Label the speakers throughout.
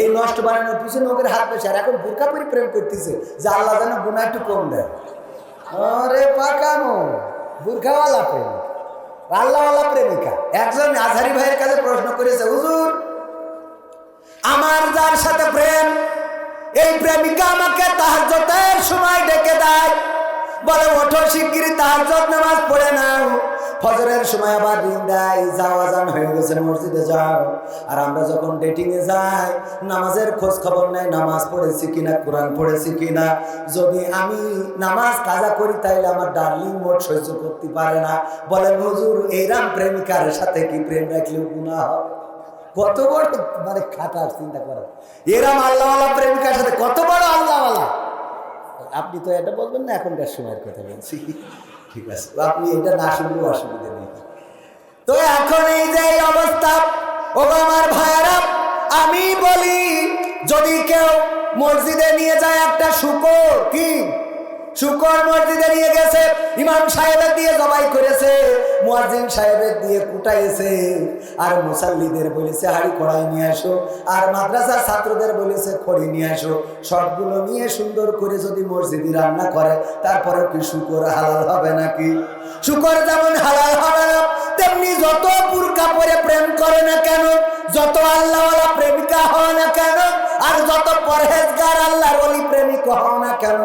Speaker 1: এই নষ্ট বানানোর পিছনে ওদের হাত বেশি আর এখন বোরকা পরি প্রেম করতেছে যে আল্লাহ যেন গুণা একটু কম দেয়। পাকানো বোরখাওয়ালা প্রেম আল্লাহওয়ালা প্রেমিকা। একজন আজহারি ভাইয়ের কাছে প্রশ্ন করেছে, হুজুর, আমার যার সাথে প্রেম, এই প্রেমিকা আমাকে তাহাজ্জতের সময় ডেকে দেয়। বলে, ওঠো শিগগিরই তাহাজ্জত নামাজ পড়ে নাও। ফজরের সময় আবার রিং দেয়, যাওয়া যান হয়ে গেছে মসজিদে যাও আর আমরা যখন ডেটিং এ যাই, নামাজের খোঁজ খবর নেই, নামাজ পড়েছি কিনা, কোরআন পড়েছি কিনা। যদি আমি নামাজ কাজা করি, তাইলে আমার ডার্লিং মোট সহ্য করতে পারে না। বলে হুজুর এইরাম প্রেমিকার সাথে কি প্রেম রাখলেও গুণা হবে? কত বড় মানে খাটার চিন্তা করেন। এরম আল্লাহওয়ালা প্রেমিকার সাথে? কত বড় আল্লাহওয়ালা? আপনি তো এটা বলবেন না, এখনকার সময়ের কথা বলছি। ঠিক আছে। আপনি এটা না শুনলেও অসুবিধা নেই। তো এখন এই যে অবস্থা ও আমার ভাইয়ারা, আমি বলি, যদি কেউ মসজিদে নিয়ে যায় একটা শুকর, কি? শুকর মসজিদে নিয়ে গেছে, ইমাম সাহেবের দিয়ে জবাই করেছে। মুয়াজ্জিন সাহেবের দিয়ে কুটাইছে। আর মুসাল্লিদের বলেছে, হাড়ি কড়াই নিয়ে আসো। আর মাদ্রাসার ছাত্রদের বলেছে, খড়ি নিয়ে আসো। সবগুলো নিয়ে সুন্দর করে যদি মসজিদে রান্না করে তারপরে কি শুকর হালাল হবে নাকি? শুকর যেমন হালাল হবে না, তেমনি যত বুরকা পরে প্রেম করে না কেন, যত আল্লাহওয়ালা প্রেমিকা হয় না কেন, আর যত পরহেজগার আল্লাহর ওলি প্রেমিক হও না কেন,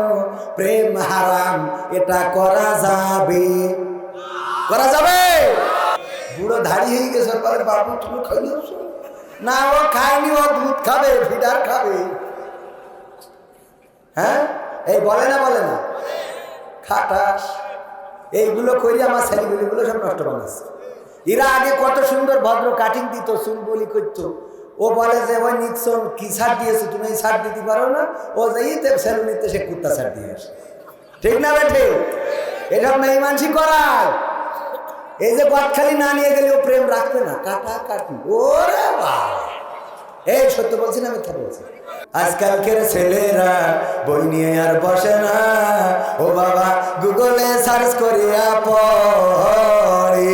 Speaker 1: প্রেম হারাম, এটা করা যাবে। করা যাবে? বুড়ো ধাড়ি হয়ে গেছে পরে বাবু, তুমি খাইলে না, ও খায়নি, ও দুধ খাবে ফিডার খাবে। হ্যাঁ? এই বলে না বলে না। খাটাস। এইগুলো করি আমার ছেলেগুলিগুলো সব নষ্ট বানাচ্ছে এরা আগে কত সুন্দর ভদ্র কাটিং দিত চুল বলি করতো। ও বলে যে, ওই নিক্সন কি ছাড় দিয়েছে? তুমি এই ছাড় দিতে পারো না? ও যে ইতে সেলুনিতে সে কুত্তা ছাড় দিয়ে আসে। ঠিক না বেঠে এসব মেয়ে মানসি করায়। এই যে বটখালি না নিয়ে গেলে ও প্রেম রাখবে না, কাটা কাটি। ওরে এই সত্য বলছি না, মিথ্যা বলছি? আজকালকের ছেলেরা বই নিয়ে আর বসে না। ও বাবা, গুগলে সার্চ করিয়া পড়ে।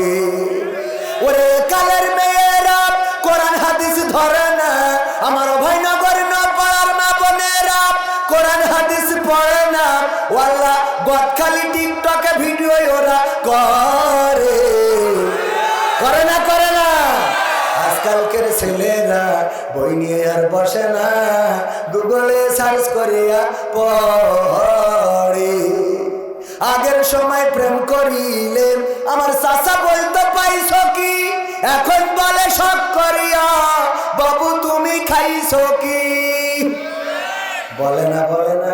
Speaker 1: আর বসে না। গুগলে সার্চ করিয়া পড়ি। আগের সময় প্রেম করিলেন। আমার চাষা বলতে পাইছ কি? এখন বলে সব করিয়া, বাবু, তুমি খাইছ কি? বলে না বলে না।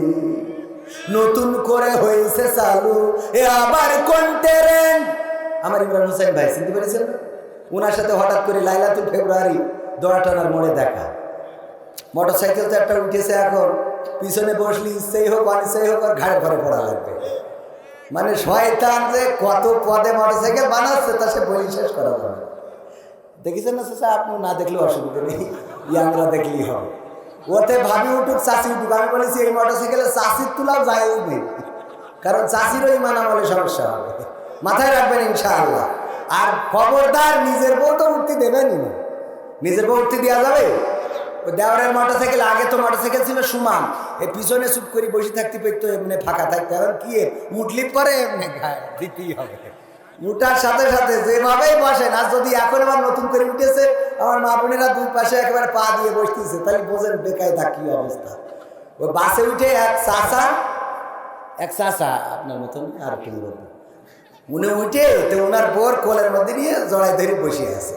Speaker 1: নতুন করে হয়েছে চালু। এ আবার কোন ট্রেন? আমার ইমরান হোসেন ভাই, চিনতে পেরেছেন? ওনার সাথে হঠাৎ করে লাইলাতুল ফেব্রুয়ারি দোয়াটানার মোড়ে দেখা। মোটর সাইকেল তো একটা উঠেছে এখন। পিছনে বসলি ইচ্ছেই হোক আর অনিচ্ছেই হোক, আর ঘাড়ে ঘরে পড়া লাগবে। মানে শয়তান যে কত পদে মোটর সাইকেল বানাচ্ছে, তা সে বলি শেষ করা যাবে। দেখেছেন না, চাচা? আপনি না দেখলেও অসুবিধা নেই। ইয়াংরা দেখলেই হবে। ওতে ভাবি উঠুক চাষি উঠুক আমি বলেছি, এই মোটর সাইকেলে চাষির তুলাও যায় নেই কারণ চাষিরও ইমান আমলে সমস্যা হবে। মাথায় রাখবেন ইনশাআল্লাহ। আর খবরদার নিজের বউ তো উঠতে দেবেনই নিজের বউ উঠতে দেওয়া যাবে? ওই দেওয়ারের মোটর সাইকেল আগে তো মোটর সাইকেল ছিল সুমান। এই পিছনে চুপ করে বসে থাকতে পেতো এমনি ফাঁকা থাকতে। এখন কি উঠলি পরে এমনি দিতেই হবে। উঠার সাথে সাথে যেভাবেই বসেন, আর যদি এখন আবার নতুন করে উঠেছে, আমার মা বোনেরা দুই পাশে একেবারে পা দিয়ে বসতেছে। তাহলে বোঝেন বেকায়দা কি অবস্থা। ওই বাসে উঠে এক চাষা এক চাষা আপনার মতন আর একটু উনি উঠে তো ওনার বোর কোলের মধ্যে নিয়ে জড়াই ধরে বসে আছে।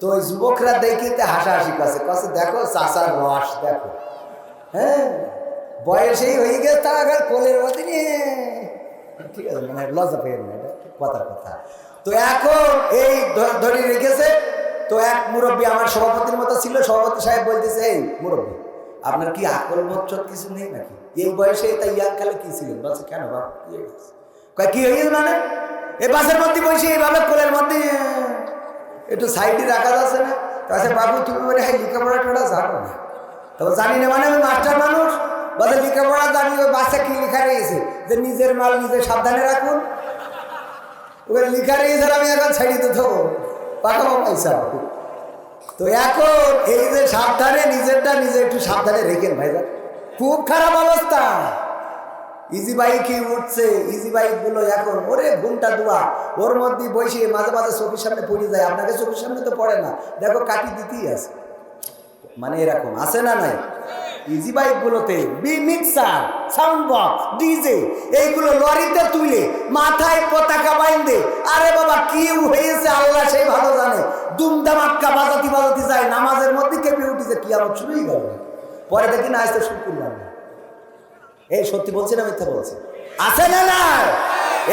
Speaker 1: তো ওই যুবকরা দেখে তো হাসাহাসি করছে। কছে, দেখো চাষার রস দেখো। হ্যাঁ বয়সেই হয়ে গেছে তা আবার কোলের মধ্যে নিয়ে, ঠিক আছে মানে লজ্জা পেয়ে না। কথার কথা। তো এখন এই ধরে রেখেছে, তো এক মুরব্বী আমার সভাপতির মতো ছিল, সভাপতি সাহেব বলতেছে, এই মুরব্বী, আপনার কি আকল বচ্চত কিছু নেই নাকি? এই বয়সে তাই ইয়াং কালে কি ছিলেন বলছে, কেন বাবা কি হয়েছে?" কয়, কি হয়েছে মানে? এই বাসের মধ্যে বসে এইভাবে কোলের মধ্যে একটু সাইডে রাখা যাচ্ছে না? তাছাড়া বাবু, তুমি বলে হ্যাঁ লেখাপড়া টোড়া জানো না। তবে জানি না মানে আমি মাস্টার মানুষ? বলে লেখাপড়া জানি, ওই বাসে কি লেখা রয়েছে? যে নিজের মাল নিজে সাবধানে রাখুন ওখানে লেখা আর আমি এখন ছাড়িয়ে তো দেবো পাকাবো পয়সা। তো এখন এই যে সাবধানে, নিজেরটা নিজে একটু সাবধানে রেখেন ভাইরা খুব খারাপ অবস্থা। ইজি বাইকই উঠছে ইজি বাইকগুলো এখন, ওরে ঘুমটা দুয়া। ওর মধ্যে বসে মাঝে মাঝে চোখের সামনে পড়ে যায়, আপনাকে চোখের সামনে তো পড়ে না। দেখো কাটি দিতেই আছে। মানে এরকম, আছে না নাই? ইজি বাইক গুলোতে, বি মিক্সার সাউন্ড বক্স ডিজে এইগুলো লরিতে তুলে মাথায় পতাকা বাইন্দে, আরে বাবা, কি হয়েছে আল্লাহ সেই ভালো জানে। দুমদামাক্কা বাজাতি বাজাতি যায়, নামাজের মধ্যে কেঁপে উঠেছে, কি আমার শুরুই গেল পরে দেখি না আসতে শুরু করলাম এই সত্যি বলছি না, মিথ্যা বলছি? আছে না না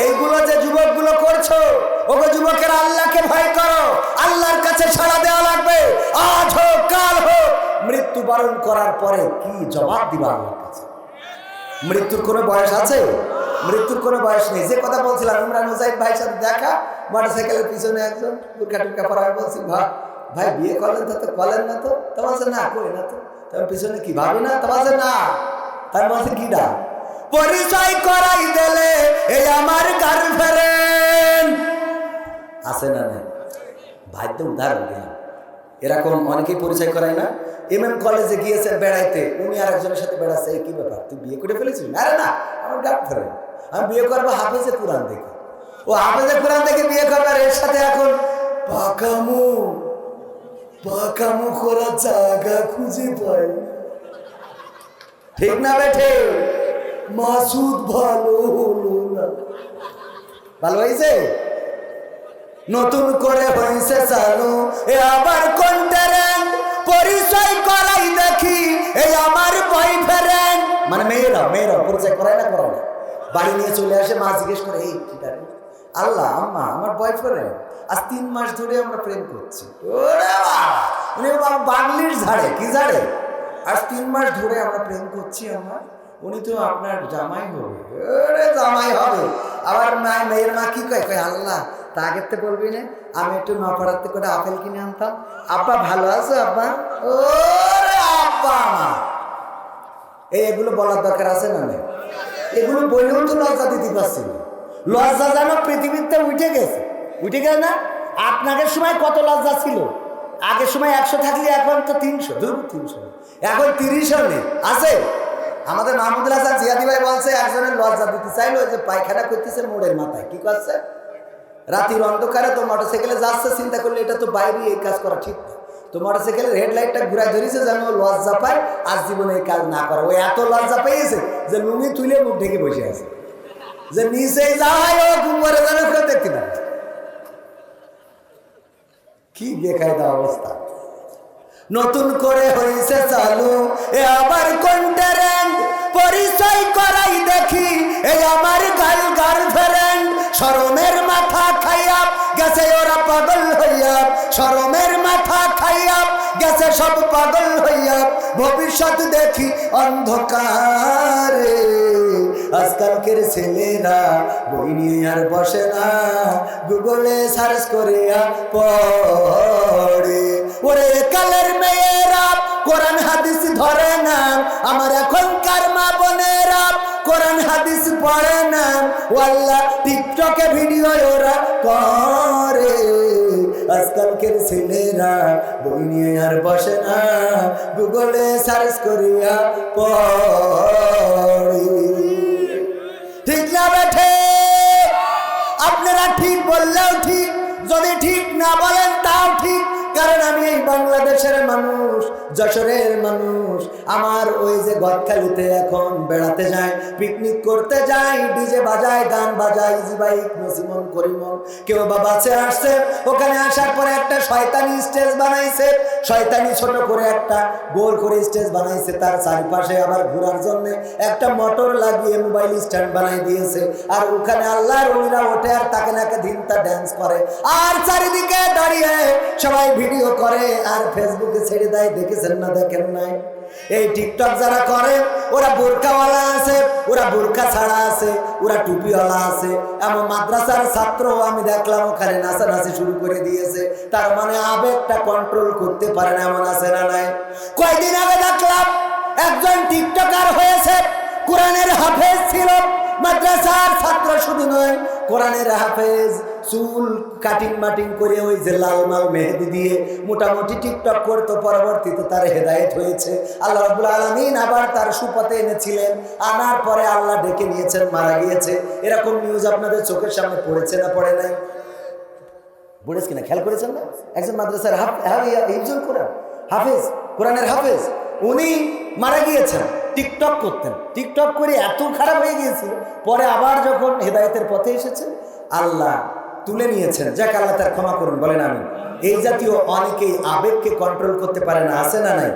Speaker 1: এইগুলো যে যুবকগুলো করছ, ওগো যুবকের আল্লাহকে ভয় করো। আল্লাহর কাছে সাড়া দেওয়া লাগবে। আজ হোক, কাল হোক। মৃত্যু বরণ করার পরে কি জবাব দিবা আল্লাহর কাছে? মৃত্যুর কোনো বয়স আছে? মৃত্যুর কোনো বয়স নেই। যে কথা বলছিলাম, ইমরান হুসাইন ভাইয়ের সাথে দেখা, মোটরসাইকেলের পিছনে একজন টুরকা পরা আমি বলছি, ভাই ভাই, বিয়ে করলেন তো করলেন না তো? তোমার না, করি না তো। তোমার পিছনে কি, ভাবি না? তোমার না। তার বলছে, কি ডা পরিচয় করাই দিলে এই আমার গার্লফ্রেন্ড আছে না নাই? ভাইতে উদাহরণ দিলাম। এরকম অনেকেই পরিচয় করায় না। এম এম কলেজে গিয়েছে বেড়াইতে। উনি আর একজনের সাথে বেড়াচ্ছে। কি ব্যাপার? তুই বিয়ে করে ফেলেছিস? না আমার গার্লফ্রেন্ড আমি বিয়ে করব হাফেজে কোরআন দেখে। ও হাফেজে কোরআন দেখে বিয়ে করবে আর এর সাথে এখন পাকামু পাকামু করার জায়গা খুঁজে পাই। ঠিক না বেঠে? মাসুদ ভালো হলো না। ভালো হয়েছে? নতুন করে হয়েছে চালু। এ আবার কন্টারেন্ট পরিচয় করাই দেখি, এই আমার বয়ফ্রেন্ড মানে মেয়েরা মেয়েরা, পরিচয় করায় না, করায় বাড়ি নিয়ে চলে আসে, মা জিজ্ঞেস করে, এই কি করে আল্লাহ, আম্মা, আমার বয়ফ্রেন্ড আজ তিন মাস ধরে আমরা প্রেম করছি। বাবা! বাংলির ঝাড়ে, কি ঝাড়ে? আজ তিন মাস ধরে আমরা প্রেম করছি আমার উনি তো আপনার জামাই হবে। জামাই হবে। আবার মা মেয়ের মা কি কয়? কয় আল্লাহ তা আগের থেকে বলবি না? আমি একটু নপাড়াতে করে আপেল কিনে আনতাম। আব্বা ভালো আছো আব্বা? ও আব্বা এই এগুলো বলার দরকার আছে না না এগুলো বললেও তো লজ্জা দিতে পারছি লজ্জা যেন পৃথিবীতে উঠে গেছে। উঠে গেছে না? আপনাদের সময় কত লজ্জা ছিল? আগের সময় একশো থাকলে এখন তো তিনশো। ধরুন তিনশো। এখন তিরিশও নেই। আছে? আমাদের মাহমুদুল হাসান জিয়াদি ভাই বলছে, একজনের লজ্জা দিতে চাইলো যে পায়খানা করতেছে মোড়ের মাথায়। কি করছে? রাতির অন্ধকারে তো মোটরসাইকেলে যাচ্ছে, চিন্তা করলে এটা তো বাইরে এই কাজ করা ঠিক না। তো মোটরসাইকেলের হেডলাইটটা ঘুরাই ধরেছে যেন লজ্জা পায় আজ জীবনে এই কাজ না করে। ও এত লজ্জা পেয়েছে যে লুঙ্গি তুলে মুখ ঢেকে বসে আছে। যে নিচে যায়, ও কুমারে যেন দেখতে না কি বেকায়দা অবস্থা। নতুন করে হয়েছে চালু। এ আবার কন্টারেন্ট পরিচয় করাই দেখি এই আমার গাল গার্লফ্রেন্ড শরমের মাথা খাইয়া গেছে ওরা পাগল হইয়া। শরমের মাথা খাইয়া গেছে সব পাগল হইয়া। ভবিষ্যৎ দেখি অন্ধকারে। আজকালকের ছেলেরা বই নিয়ে আর বসে না। গুগলে সার্চ করে পড়ে। ওরে কালের মেয়েরা, কোরআন হাদিস ধরে না। আমার এখনকার মা বোনেরা, কোরআন হাদিস পড়ে না। ওয়াল্লা টিকটকে ভিডিও ওরা করে। আজকালকের ছেলেরা বই নিয়ে আর বসে না। গুগলে সার্চ করিয়া পড়ে। ঠিক না বেঠে? আপনারা ঠিক বললেও ঠিক, যদি ঠিক না বলেন তাও ঠিক। আমি এই বাংলাদেশের মানুষ, যশোরের মানুষ, আমার ওই যে গদখালিতে এখন বেড়াতে যায় পিকনিক করতে যাই ডিজে বাজায়, গান বাজায় ইজি বাইক নসিমন করিমন, কেউ বা বাসে আসছে। ওখানে আসার পরে একটা শয়তানি স্টেজ বানাইছে, শয়তানি ছোট করে একটা গোল করে স্টেজ বানাইছে, তার চারিপাশে আবার ঘোরার জন্য একটা মোটর লাগিয়ে মোবাইল স্ট্যান্ড বানাই দিয়েছে। আর ওখানে আল্লাহর ওলিরা ওঠে আর তাকে নাকে দিনটা ড্যান্স করে। আর চারিদিকে দাঁড়িয়ে সবাই ভিডিও করে আর ফেসবুকে ছেড়ে দেয়, দেখেছেন না, দেখেন নাই? এই টিকটক যারা করে, ওরা বোরকাওয়ালা আছে, ওরা বোরকা ছাড়া আছে, ওরা টুপিওয়ালা আছে। এমন মাদ্রাসার ছাত্র আমি দেখলাম, ওখানে নাচানাচি শুরু করে দিয়েছে। তার মানে আবেগটা কন্ট্রোল করতে পারে না, এমন আছে না নাই? কয়দিন আগে দেখলাম, একজন টিকটকার হয়েছে, কোরআনের হাফেজ ছিল। মাদ্রাসার ছাত্র শুধু নয়, কোরআনের হাফেজ, চুল কাটিং মাটিং করে ওই যে লাল মাল মেহেদি দিয়ে মোটামুটি টিকটক করতো, পরবর্তীতে তার হেদায়েত হয়েছে। আল্লাহ রাব্বুল আলামিন আবার তার সুপথে এনেছিলেন। আনার পরে আল্লাহ ডেকে নিয়েছেন, মারা গিয়েছে। এরকম নিউজ আপনাদের চোখের সামনে পড়েছে না পড়ে নাই? পড়েছে কিনা? খেয়াল করেছেন না? একজন মাদ্রাসার হাফ- হা- হিফজুল কোরআন, হাফেজ, কোরআনের হাফেজ, উনি মারা গিয়েছেন। টিকটক করতেন। টিকটক করে এত খারাপ হয়ে গিয়েছিল। পরে আবার যখন হেদায়েতের পথে এসেছে আল্লাহ তুলে নিয়েছেন। যাক, আল্লাহ তার ক্ষমা করুন, বলেন আমি এই জাতীয় অনেকেই আবেগকে কন্ট্রোল করতে পারে না, আছে না নাই?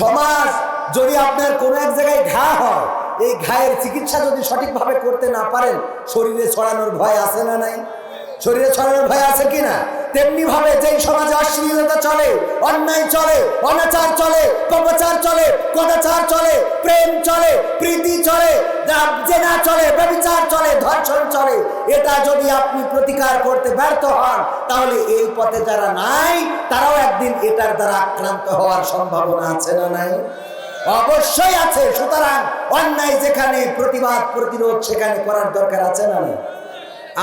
Speaker 1: সমাজ যদি আপনার কোনো এক জায়গায় ঘা হয়, এই ঘায়ের চিকিৎসা যদি সঠিকভাবে করতে না পারেন, শরীরে ছড়ানোর ভয় আছে না নাই? শরীরে ছড়ানোর ভয় আছে কিনা তেমনি ভাবে যেই সমাজে অশ্লীলতা চলে, অন্যায় চলে, অনাচার চলে কপচার চলে কদাচার চলে, প্রেম চলে, প্রীতি চলে জেনা চলে, ব্যবিচার চলে, ধর্ষণ চলে, এটা যদি আপনি প্রতিকার করতে ব্যর্থ হন, তাহলে এই পথে যারা নাই, তারাও একদিন এটার দ্বারা আক্রান্ত হওয়ার সম্ভাবনা আছে না নাই? অবশ্যই আছে, সুতরাং অন্যায় যেখানে, প্রতিবাদ, প্রতিরোধ সেখানে করার দরকার আছে না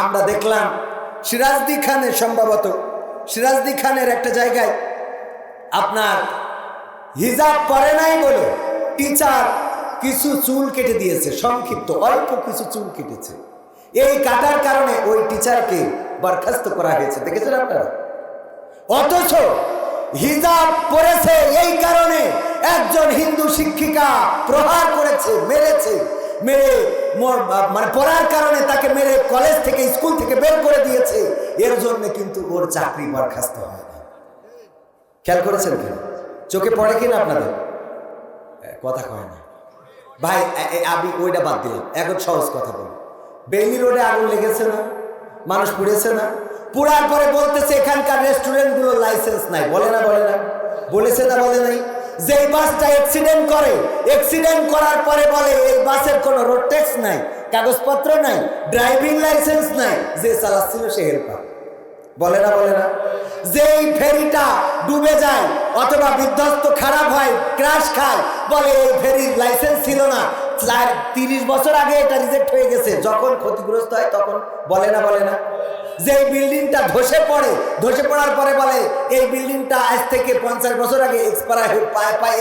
Speaker 1: আমরা দেখলাম সিরাজদি খানের সম্ভবত, সিরাজদি খানের একটা জায়গায় আপনার হিজাব করে নাই বলে টিচার কিছু চুল কেটে দিয়েছে, সংক্ষিপ্ত, অল্প কিছু চুল কেটেছে। এই কাটার কারণে ওই টিচারকে বরখাস্ত করা হয়েছে, দেখেছেন আপনারা? অথচ হিজাব পরেছে এই কারণে একজন হিন্দু শিক্ষিকা প্রহার করেছে, মেরেছে মেরে মোর- মানে পড়ার কারণে তাকে মেরে কলেজ থেকে স্কুল থেকে বের করে দিয়েছে। এর জন্য কিন্তু ওর চাকরি বরখাস্ত হয় না। খেয়াল করেছেন কেন চোখে পড়ে কিনা আপনাদের? কথা কয় না। ভাই আমি ওইটা বাদ দিলাম এখন সহজ কথা বলি বেইলি রোডে আগুন লেগেছে না? মানুষ পুড়েছে না? পুড়ার পরে বলতেছে, এখানকার রেস্টুরেন্টগুলো লাইসেন্স নাই। বলে না বলে না। বলেছে না, বলে নাই। যেই বাসটা অ্যাক্সিডেন্ট করে অ্যাক্সিডেন্ট করার পরে বলে, এই বাসের কোনো রোড ট্যাক্স নাই, কাগজপত্র নাই ড্রাইভিং লাইসেন্স নাই, যে চালাচ্ছিল সে হেল্পার বলে না বলে না। যেই ফেরিটা ডুবে যায় অথবা বিধ্বস্ত খারাপ হয় ক্রাশ খায়, বলে, এই ফেরির লাইসেন্স ছিল না। তিরিশ বছর আগে এটা রিজেক্ট হয়ে গেছে, যখন ক্ষতিগ্রস্ত হয় তখন, বলে না বলে না। যে এই বিল্ডিংটা ধসে পড়ে, ধসে পড়ার পরে বলে, এই বিল্ডিংটা আজ থেকে পঞ্চাশ বছর আগে এক্সপায়ার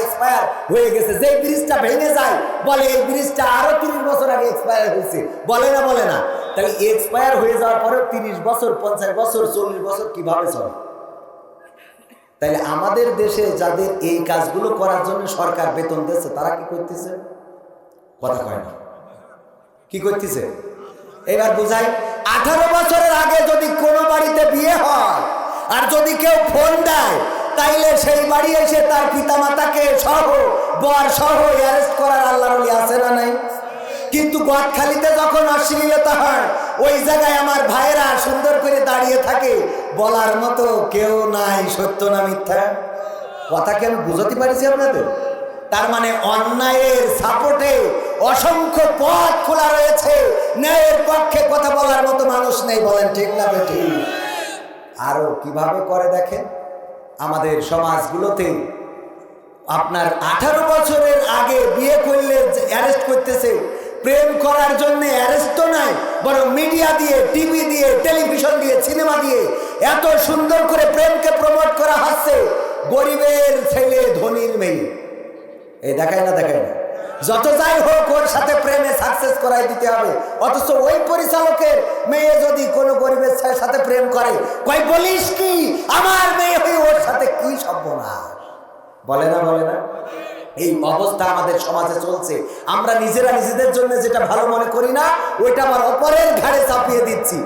Speaker 1: এক্সপায়ার হয়ে গেছে। যে ব্রিজটা ভেঙে যায়, বলে এই ব্রিজটা আরও তিরিশ বছর আগে এক্সপায়ার হয়েছে। বলে না বলে না। তাহলে এক্সপায়ার হয়ে যাওয়ার পরেও তিরিশ বছর, পঞ্চাশ বছর, চল্লিশ বছর কীভাবে চলে? তাইলে আমাদের দেশে যাদের এই কাজগুলো করার জন্য সরকার বেতন দিচ্ছে তারা কি করতেছে? কথা কয় না। কি করতেছে? এবার বুঝাই, আঠারো বছরের আগে যদি কোনো বাড়িতে বিয়ে হয় আর যদি কেউ ফোন দেয়, তাইলে সেই বাড়ি এসে তার পিতামাতাকে সহ, বর সহ অ্যারেস্ট করার আল্লাহ আছে না নাই? কিন্তু গদখালিতে যখন অশ্লীলতা হয়, ওই জায়গায় আমার ভাইয়েরা সুন্দর করে দাঁড়িয়ে থাকে, বলার মতো কেউ নাই, সত্য না মিথ্যা? কথা কি আমি বুঝতে পারিছি আপনাদের? তার মানে অন্যায়ের সাপোর্টে অসংখ্য পথ খোলা রয়েছে। ন্যায়ের পক্ষে কথা বলার মতো মানুষ নেই, বলেন ঠিক না বেঠি? আরও কীভাবে করে দেখেন? আমাদের সমাজগুলোতে আপনার আঠারো বছরের আগে বিয়ে করলে অ্যারেস্ট করতেছে, প্রেম করার জন্য অ্যারেস্ট তো নাই, বরং মিডিয়া দিয়ে, টিভি দিয়ে, টেলিভিশন দিয়ে, সিনেমা দিয়ে এত সুন্দর করে প্রেমকে প্রমোট করা হচ্ছে। গরিবের ছেলে, ধনীর মেয়ে। এই দেখায় না দেখায় না। যত যাই হোক, ওর সাথে প্রেমে সাকসেস করাই দিতে হবে। অথচ ওই পরিচালকের মেয়ে যদি কোনো গরিবের সাথে প্রেম করে, কই বলিস কি? আমার মেয়ে হয়ে ওর সাথে কি না বলে না বলে না? এই অবস্থা আমাদের সমাজে চলছে। আমরা নিজেরা নিজেদের জন্য যেটা ভালো মনে করি না, ওইটা আমার অপরের ঘাড়ে চাপিয়ে দিচ্ছি।